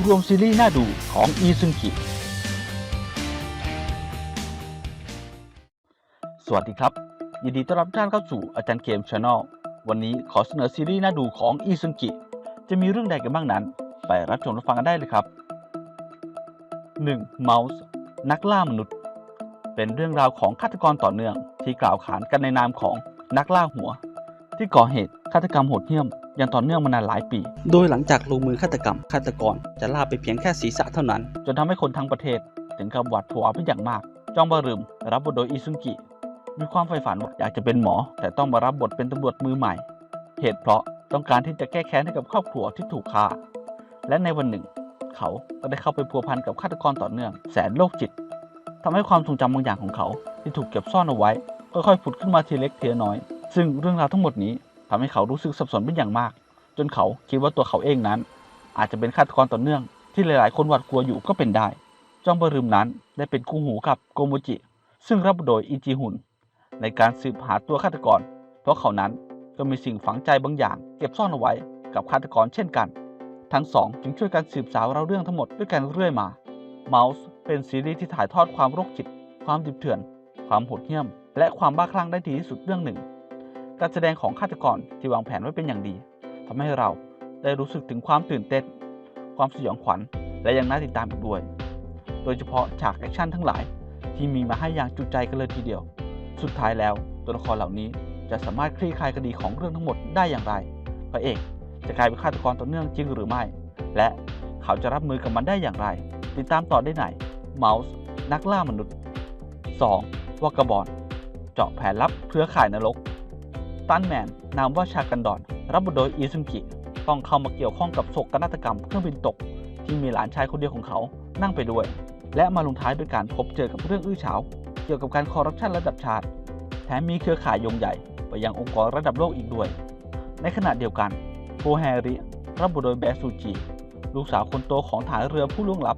รวมซีรีส์น่าดูของอีซึงกิ สวัสดีครับ ยินดีต้อนรับท่านเข้าสู่อาจารย์เกมชาแนลวันนี้ขอเสนอซีรีส์น่าดูของอีซึงกิ จะมีเรื่องใดกันบ้างนั้น ไปรับชมรับฟังกันได้เลยครับ 1. เมาส์นักล่ามนุษย์ เป็นเรื่องราวของฆาตกรต่อเนื่องที่กล่าวขานกันในนามของนักล่าหัว ที่ก่อเหตุฆาตกรรมโหดเหี้ยม อย่างต่อเนื่องมานานหลายปี โดยหลังจากลงมือฆาตกรรมฆาตกรจะล่าไปเพียงแค่ศีรษะเท่านั้น จนทำให้คนทั้งประเทศ ถึงกับหวาดผวาเป็นอย่างมาก จองบารึมรับบทโดยอิซุงกิ มีความใฝ่ฝันว่าอยากจะเป็นหมอ แต่ต้องมารับบทเป็นตำรวจมือใหม่ เหตุเพราะต้องการที่จะแก้แค้นให้กับครอบครัวที่ถูกฆ่า และในวันหนึ่ง เขาก็ได้เข้าไปพัวพันกับฆาตกรต่อเนื่อง แสนโรคจิตทำให้ความทรงจำบางอย่างของเขาที่ถูกเก็บซ่อนเอาไว้ค่อยๆผุดขึ้นมาทีเล็กทีละน้อย ซึ่งเรื่องราวทั้งหมดนี้ ทำให้เขารู้สึกสับสนเป็นอย่างมาก จนเขาคิดว่าตัวเขาเองนั้น อาจจะเป็นฆาตกรต่อเนื่องที่หลายๆ คนหวาดกลัวอยู่ก็เป็นได้ จองบรึมนั้นได้เป็นคู่หูกับโกโมจิ ซึ่งรับโดยอิจิฮุนในการสืบหาตัวฆาตกร เพราะเขานั้นก็มีสิ่งฝังใจบางอย่าง เก็บซ่อนเอาไว้กับฆาตกรเช่นกัน ทั้งสองจึงช่วยกันสืบสาวเราเรื่องทั้งหมดด้วยกันเรื่อยมา Mouse เป็นซีรีส์ที่ถ่ายทอดความโรคจิต ความดิบเถื่อน ความโหดเหี้ยม และความบ้าคลั่งได้ดีที่สุดเรื่องหนึ่ง การแสดงของฆาตกรที่วางแผนไว้เป็นอย่างดีทำให้เราได้รู้สึกถึงความตื่นเต้น ความสยองขวัญ และยังน่าติดตามอีกด้วย โดยเฉพาะฉากแอคชั่นทั้งหลาย ที่มีมาให้อย่างจุใจกันเลยทีเดียว สุดท้ายแล้วตัวละครเหล่านี้จะสามารถคลี่คลายคดีของเรื่องทั้งหมดได้อย่างไร พระเอกจะกลายเป็นฆาตกรต่อเนื่องจริงหรือไม่ และเขาจะรับมือกับมันได้อย่างไร ติดตามต่อได้ไหนเมาส์นักล่ามนุษย์ 2. วากาบอน เจาะแผนลับเครือข่ายนรก ตันแมนนามว่าชากันดอนรับบทโดยอีซุงกิ ต้องเข้ามาเกี่ยวข้องกับโศกนาฏกรรมเครื่องบินตก ที่มีหลานชายคนเดียวของเขานั่งไปด้วย และมาลงท้ายด้วยการพบเจอกับเรื่องอื้อฉาว เกี่ยวกับการคอร์รัปชันระดับชาติ แถมมีเครือข่ายยงใหญ่ ไปยังองค์กรระดับโลกอีกด้วย ในขณะเดียวกันโกแฮริรับบทโดยแบซูจิลูกสาวคนโตของฐานเรือผู้ล่วงลับ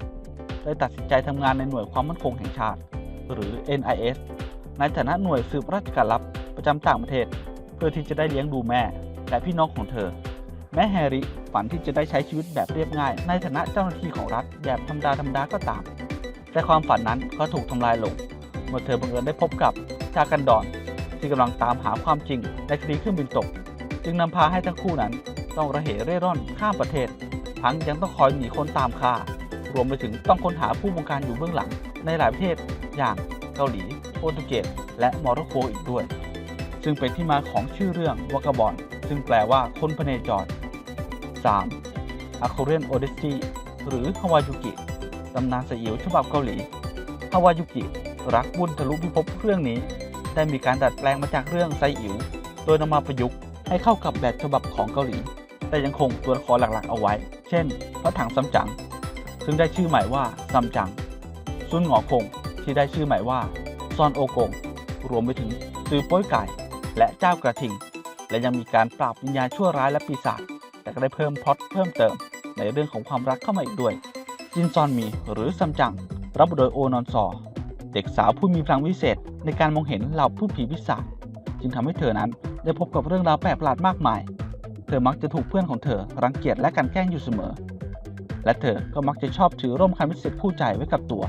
ได้ตัดสินใจทำงานในหน่วยความมั่นคงแห่งชาติ หรือ NIS ในฐานะหน่วยสืบราชการลับประจำต่างประเทศ พื่อที่จะได้เลี้ยงดูแม่ และพี่น้องของเธอ แม้แฮร์รี่ฝันที่จะได้ใช้ชีวิตแบบเรียบง่าย ในฐานะเจ้าหน้าที่ของรัฐแบบธรรมดาธรรมดาก็ตาม แต่ความฝันนั้นก็ถูกทำลายลง เมื่อเธอบังเอิญได้พบกับชากันดอน ที่กำลังตามหาความจริงในคดีเครื่องบินตก จึงนำพาให้ทั้งคู่นั้นต้องระเหเร่ร่อนข้ามประเทศ ทั้งยังต้องคอยหนีคนตามฆ่ารวมไปถึงต้องค้นหาผู้บงการอยู่เบื้องหลังในหลายประเทศอย่างเกาหลีโปรตุเกสและมอร็อกโกอีกด้วย ซึ่งเป็นที่มาของชื่อเรื่องวากาบอนซึ่งแปลว่าคนพเนจร 3. a k o r e a n Odyssey หรือฮาวายุกิตำนานสยิวฉบับเกาหลีฮาวายุกิรักบุญทะลุพิภพเรื่องนี้ ได้มีการดัดแปลงมาจากเรื่องไซอิ๋วโดยนำมาประยุกต์ให้เข้ากับแบบฉบับของเกาหลี แต่ยังคงตัวละครหลักๆเอาไว้ เช่น พระถังซัมจั๋งซึ่งได้ชื่อใหม่ว่าซัมจั๋งซุนหงอคงที่ได้ชื่อใหม่ว่าซอนโอกง รวมไปถึงซือป้ยไก่ และเจ้ากระทิง และยังมีการปราบวิญญาณชั่วร้ายและปีศาจแต่ก็ได้เพิ่มพล็อตเพิ่มเติม ในเรื่องของความรักเข้ามาอีกด้วย จินซอนมีหรือซัมจัง รับบทโดยโอนอนซอเด็กสาวผู้มีพลังวิเศษ ในการมองเห็นเหล่าผู้ผีปีศาจจึงทำให้เธอนั้นได้พบกับเรื่องราวแปลกประหลาดมากมาย เธอมักจะถูกเพื่อนของเธอรังเกียจและกลันแกล้งอยู่เสมอ และเธอก็มักจะชอบถือร่มคันวิเศษคู่ใจไว้กับตัว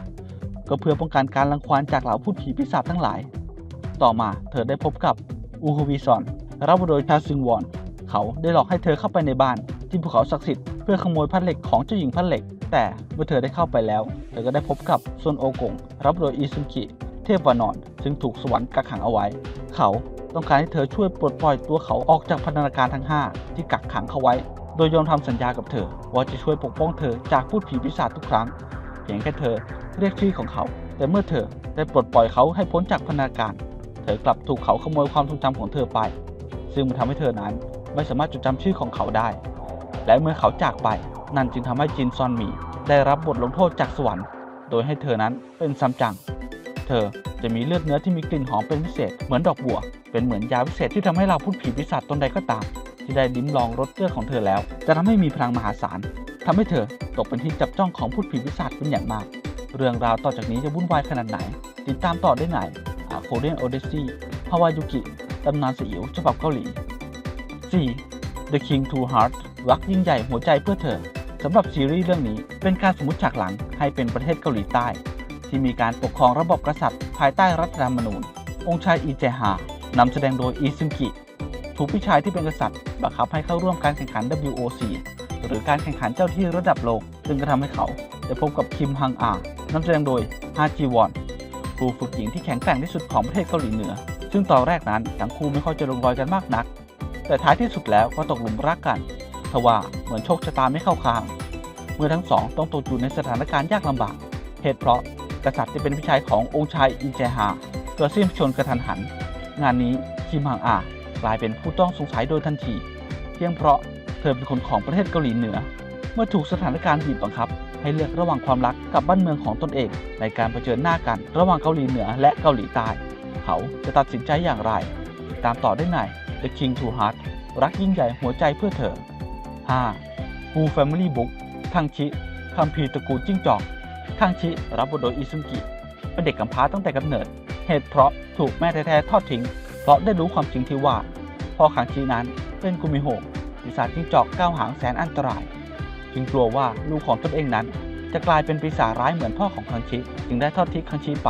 ก็เพื่อป้องกันการรังควานจากเหล่าพูดผีปีศาจทั้งหลาย ต่อมาเธอได้พบกับ อูฮวีซอนรับโดยชาซึงวอน เขาได้หลอกให้เธอเข้าไปในบ้านที่ภูเขาศักดิ์สิทธิ์เพื่อขโมยพัดเหล็กของเจ้าหญิงพัดเหล็ก แต่เมื่อเธอได้เข้าไปแล้ว เธอก็ได้พบกับซนโอกง รับโดยอิซุนกิ เทพวานอนซึ่งถูกสวรรค์กักขังเอาไว้ เขาต้องการให้เธอช่วยปลดปล่อยตัวเขาออกจากพันธนาการทั้ง 5 ที่กักขังเขาไว้ โดยยอมทำสัญญากับเธอ ว่าจะช่วยปกป้องเธอจากพูดผีปีศาจทุกครั้ง เพียงแค่เธอเรียกชื่อของเขา แต่เมื่อเธอได้ปลดปล่อยเขาให้พ้นจากพันธนาการ เธอกลับถูกเขาขโมยความทรงจำของเธอไป ซึ่งมันทำให้เธอนั้นไม่สามารถจดจำชื่อของเขาได้ และเมื่อเขาจากไป นั่นจึงทำให้จินซอนหมีได้รับบทลงโทษจากสวรรค์ โดยให้เธอนั้นเป็นซัมจัง เธอจะมีเลือดเนื้อที่มีกลิ่นหอมเป็นพิเศษ เหมือนดอกบัว เป็นเหมือนยาพิเศษที่ทำให้เราพูดผีปีศาจตนใดก็ตาม ที่ได้ลิ้มลองรสเลือดของเธอแล้ว จะทำให้มีพลังมหาศาลทำให้เธอตกเป็นที่จับจ้องของพูดผีปีศาจเป็นอย่างมาก เรื่องราวต่อจากนี้จะวุ่นวายขนาดไหน ติดตามต่อได้ไหน โคเรียนโอเดซี่ฮาวายุกิตำนานสยิวฉบับเกาหลี 4. The King Two Heart รักยิ่งใหญ่หัวใจเพื่อเธอสำหรับซีรีส์เรื่องนี้เป็นการสมมติฉากหลังให้เป็นประเทศเกาหลีใต้ ที่มีการปกครองระบบกษัตริย์ ภายใต้รัฐธรรมนูญ องค์ชายอีเจฮานำแสดงโดยอีซึงกิถูกพี่ชายที่เป็นกษัตริย์บังคับให้เข้าร่วมการแข่งขัน WOC หรือการแข่งขันเจ้าที่ระดับโลก ซึ่งก็ทำให้เขาได้พบกับคิมฮังอา นำแสดงโดยฮาจีวอน ครูฝึกหญิงที่แข็งแกร่งที่สุดของประเทศเกาหลีเหนือ ซึ่งตอนแรกนั้นทั้งคู่ไม่ค่อยจะลงรอยกันมากนัก แต่ท้ายที่สุดแล้วก็ตกหลุมรักกันทว่าเหมือนโชคชะตาไม่เข้าข้าง เมื่อทั้งสองต้องตกอยู่ในสถานการณ์ยากลำบาก เหตุเพราะกษัตริย์ที่เป็นพี่ชายขององค์ชายอีเจฮาเกิดสิ้นชนกระทันหัน งานนี้คิมฮังอากลายเป็นผู้ต้องสงสัยโดยทันที เพียงเพราะเธอเป็นคนของประเทศเกาหลีเหนือ เมื่อถูกสถานการณ์บีบบังคับ ให้เลือกระหว่างความรักกับบ้านเมืองของตนเอง ในการเผชิญหน้ากันระหว่างเกาหลีเหนือและเกาหลีใต้ เขาจะตัดสินใจอย่างไรติดตามต่อได้ใน The King to Heart รักยิ่งใหญ่หัวใจเพื่อเธอ 5. Wu Family Book คังชิคัมภีตระกูลจิ้งจอกคังชิรับบทโดยอิซุกิ เป็นเด็กกำพร้าตั้งแต่กำเนิด เหตุเพราะถูกแม่แท้ๆทอดทิ้ง เพราะได้รู้ความจริงที่ว่าพ่อคังชินั้นเป็นกุมิโฮะปีศาจจิ้งจอกก้าวหางแสนอันตราย จึงกลัวว่าลูกของตนเองนั้น จะกลายเป็นปีศาจร้ายเหมือนพ่อของคังชิ จึงได้ทอดทิ้งคังชิไป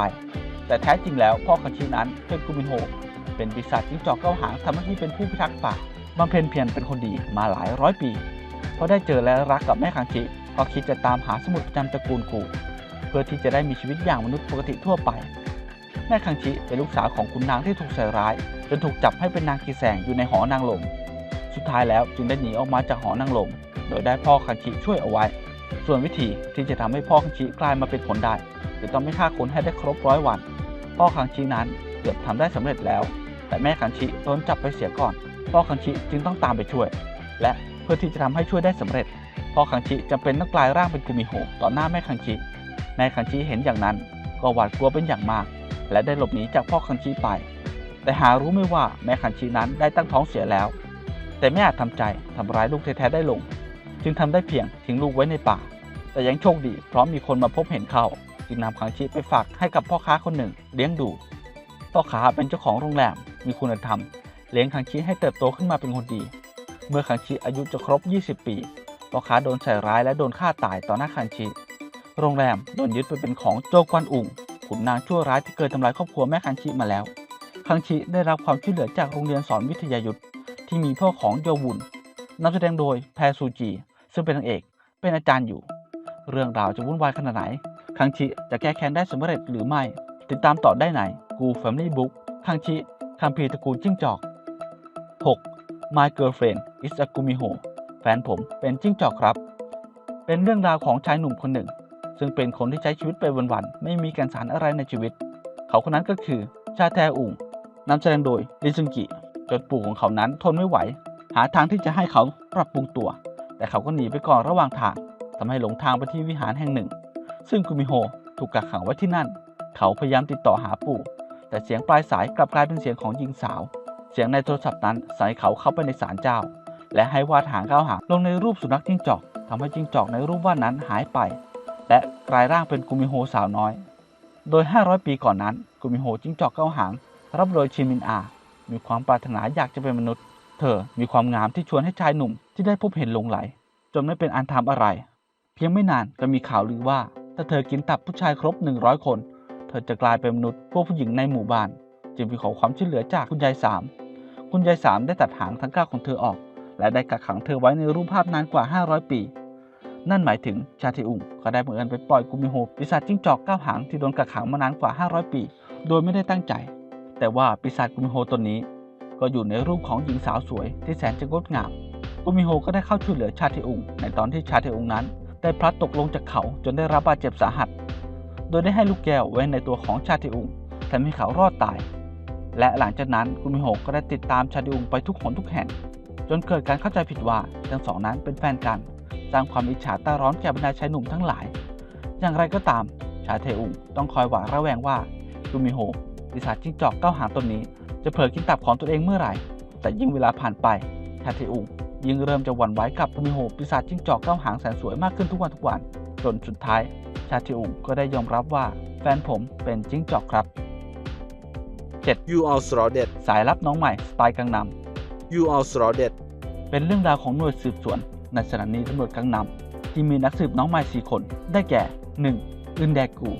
แต่แท้จริงแล้วพ่อคังชินั้นเป็นกุมินโฮเป็นปีศาจจิ้งจอกก้าหางทำหน้าที่เป็นผู้พิทักษ์ป่าบำเพ็ญเพียรเป็นคนดีมาหลายร้อยปีพอได้เจอและรักกับแม่คังชิก็คิดจะตามหาสมุดประจำตระกูลกูเพื่อที่จะได้มีชีวิตอย่างมนุษย์ปกติทั่วไป แม่คังชิเป็นลูกสาวของขุนนางที่ถูกใส่ร้าย จนถูกจับให้เป็นนางกีแสงอยู่ในหอนางหลม สุดท้ายแล้วจึงได้หนีออกมาจากหอนางลม โดยได้พ่อคังชิช่วยเอาไว้ ส่วนวิธีที่จะทำให้พ่อคังชิกลายมาเป็นผลได้คือต้องไม่ฆ่าคนให้ได้ครบร้อยวัน พ่อคังชินั้นเกือบทำได้สำเร็จแล้ว แต่แม่คังชิโดนจับไปเสียก่อน พ่อคังชิจึงต้องตามไปช่วย และเพื่อที่จะทำให้ช่วยได้สำเร็จ พ่อคังชิจำเป็นต้องกลายร่างเป็นกุมิโฮต่อหน้าแม่คังชิ แม่คังชิเห็นอย่างนั้น ก็หวาดกลัวเป็นอย่างมาก และได้หลบหนีจากพ่อคังชิไป แต่หารู้ไม่ว่าแม่คังชินั้นได้ตั้งท้องเสียแล้ว แต่ไม่อาจทำใจทำร้ายลูกแท้ๆได้ลง จึงทำได้เพียงทิ้งลูกไว้ในป่า แต่ยังโชคดี เพราะมีคนมาพบเห็นเขาจึงนำคังชิไปฝากให้กับพ่อค้าคนหนึ่งเลี้ยงดูพ่อค้าเป็นเจ้าของโรงแรมมีคุณธรรม เลี้ยงคังชิให้เติบโตขึ้นมาเป็นคนดี เมื่อคังชิอายุจะครบ 20 ปีพ่อค้าโดนใส่ร้ายและโดนฆ่าตายต่อหน้าคังชิโรงแรมโดนยึดไปเป็นของโจกวนอุงขุนนางชั่วร้ายที่เคยทำลายครอบครัวแม่คังชิมาแล้วคังชิได้รับความช่วยเหลือจากโรงเรียนสอนวิทยายุทธ ที่มีพ่อของโยวุนนำแสดงโดยแพรซูจี ซึ่งเป็นนางเอก เป็นอาจารย์อยู่ เรื่องราวจะวุ่นวายขนาดไหน คังชิจะแก้แค้นได้สำเร็จหรือไม่ ติดตามต่อได้ในกูแฟมิลี่บุ๊กคังชิคัมภีตระกูลจิ้งจอก 6. My girlfriend is a gumiho แฟนผมเป็นจิ้งจอกครับ เป็นเรื่องราวของชายหนุ่มคนหนึ่ง ซึ่งเป็นคนที่ใช้ชีวิตไปวันๆไม่มีการสารอะไรในชีวิต เขาคนนั้นก็คือชาแทอุงนำแสดงโดยริซุงกิ จนปู่ของเขานั้นทนไม่ไหว หาทางที่จะให้เขาปรับปรุงตัว แต่เขาก็หนีไปก่อนระหว่างทางทำให้หลงทางไปที่วิหารแห่งหนึ่ง ซึ่งกุมิโฮถูกกักขังไว้ที่นั่น เขาพยายามติดต่อหาปู่ แต่เสียงปลายสายกลับกลายเป็นเสียงของหญิงสาว เสียงในโทรศัพท์นั้นสั่งให้เขาเข้าไปในศาลเจ้า และให้วาดหางก้าวหางลงในรูปสุนัขจิ้งจอกทำให้จิ้งจอกในรูปวาดนั้นหายไป และกลายร่างเป็นกุมิโฮสาวน้อย โดย 500 ปีก่อนนั้นกุมิโฮจิ้งจอกก้าวหางรับโดยชินมินอา มีความปรารถนาอยากจะเป็นมนุษย์ เธอมีความงามที่ชวนให้ชายหนุ่มที่ได้พบเห็นหลงไหล จนไม่เป็นอันทำอะไร เพียงไม่นานก็มีข่าวลือว่า ถ้าเธอกินตับผู้ชายครบ 100 คน เธอจะกลายเป็นมนุษย์ พวกผู้หญิงในหมู่บ้าน จึงไปขอความช่วยเหลือจากคุณยายสามคุณยายสามได้ตัดหางทั้งเก้าของเธอออก และได้กักขังเธอไว้ในรูปภาพนานกว่า 500 ปี นั่นหมายถึงชาติอุงก็ได้บังเอิญไปปล่อยกุมิโฮปีศาจจิ้งจอกเก้าหางที่โดนกักขังมานานกว่า 500 ปี โดยไม่ได้ตั้งใจ แต่ว่าปีศาจกุมิโฮตนนี้ ก็อยู่ในรูปของหญิงสาวสวยที่แสนจะงดงามกุมิโฮก็ได้เข้าช่วยเหลือชาติอุงในตอนที่ชาติอุงนั้น ได้พลัดตกลงจากเขาจนได้รับบาดเจ็บสาหัส โดยได้ให้ลูกแก้วไว้ในตัวของชาติอุงทำให้เขารอดตาย และหลังจากนั้นกุมิโฮก็ได้ติดตามชาติอุงไปทุกหนทุกแห่ง จนเกิดการเข้าใจผิดว่าทั้งสองนั้นเป็นแฟนกัน สร้างความอิจฉาตาร้อนแก่บรรดาชายหนุ่มทั้งหลาย อย่างไรก็ตาม ชาเทอุงต้องคอยหวาดระแวงว่ากุมิโฮ ปีศาจจิ้งจอกเก้าหางตนนี้ จะเผลอกินตับของตัวเองเมื่อไหร่ แต่ยิ่งเวลาผ่านไปชาเทอุงยิ่งเริ่มจะหวั่นไหวกับกุมิโฮปีศาจจิ้งจอกเก้าหางแสนสวยมากขึ้นทุกวันทุกวัน จนสุดท้าย ชาเทอุงก็ได้ยอมรับว่าแฟนผมเป็นจิ้งจอกครับ You are surrounded. สายลับน้องใหม่สไตล์กังนำ You are surrounded. เป็นเรื่องราวของหน่วยสืบสวน ในสถานีตำรวจกังนำที่มีนักสืบน้องใหม่ 4 คน ได้แก่ 1. อึนแดกู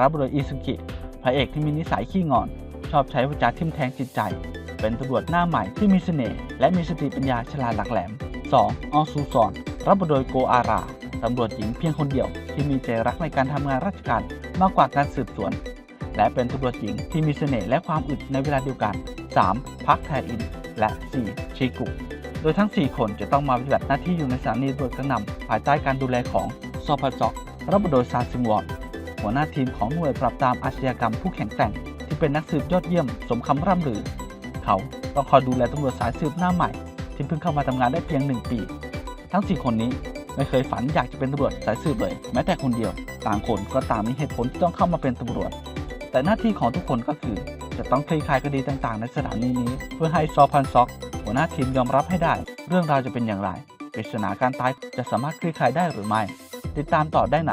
รับบทโดยอิซุกิ พระเอกที่มีนิสัยขี้งอน ชอบใช้วาจาทิ่มแทงจิตใจ เป็นตำรวจหน้าใหม่ที่มีเสน่ห์และมีสติปัญญาฉลาดหลักแหลม 2. ออซูซอน รับบทโดยโกอาราตำรวจหญิงเพียงคนเดียวที่มีใจรักในการทำงานราชการมากกว่าการสืบสวน และเป็นตำรวจหญิงที่มีเสน่ห์และความอึดในเวลาเดียวกัน 3. พักแทอิน และ 4. ชิกุโดยทั้ง 4 คนจะต้องมาปฏิบัติหน้าที่อยู่ในสถานีตำรวจกระนำภายใต้การดูแลของซอพจอกรับบทโดยซาซิมวอน หัวหน้าทีมของหน่วยปราบปรามอาชญากรรมผู้แข็งแกร่ง ที่เป็นนักสืบยอดเยี่ยมสมคำร่ำลือ เขาต้องคอยดูแลตำรวจสายสืบหน้าใหม่ ที่เพิ่งเข้ามาทำงานได้เพียงหนึ่งปี ทั้ง 4 คนนี้ไม่เคยฝันอยากจะเป็นตำรวจสายสืบเลย แม้แต่คนเดียว ต่างคนก็ต่างมีเหตุผลที่ต้องเข้ามาเป็นตำรวจ แต่หน้าที่ของทุกคนก็คือ จะต้องคลี่คลายคดีต่างๆ ในสถานีนี้ เพื่อให้ซอพันซอก หัวหน้าทีมยอมรับให้ได้ เรื่องราวจะเป็นอย่างไรปริศนาการตายจะสามารถคลี่คลายได้หรือไม่ ติดตามต่อได้ใน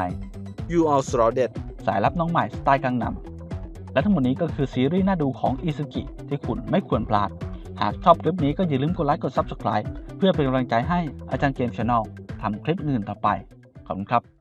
You Are Surrounded สายรับน้องใหม่สไตล์กังนำและทั้งหมดนี้ก็คือซีรีส์น่าดูของอิซุกิที่คุณไม่ควรพลาด หากชอบคลิปนี้ก็อย่าลืมกดไลค์กด Subscribe เพื่อเป็นกำลังใจให้อาจารย์เกมชาแนลทำคลิปอื่นต่อไป ขอบคุณครับ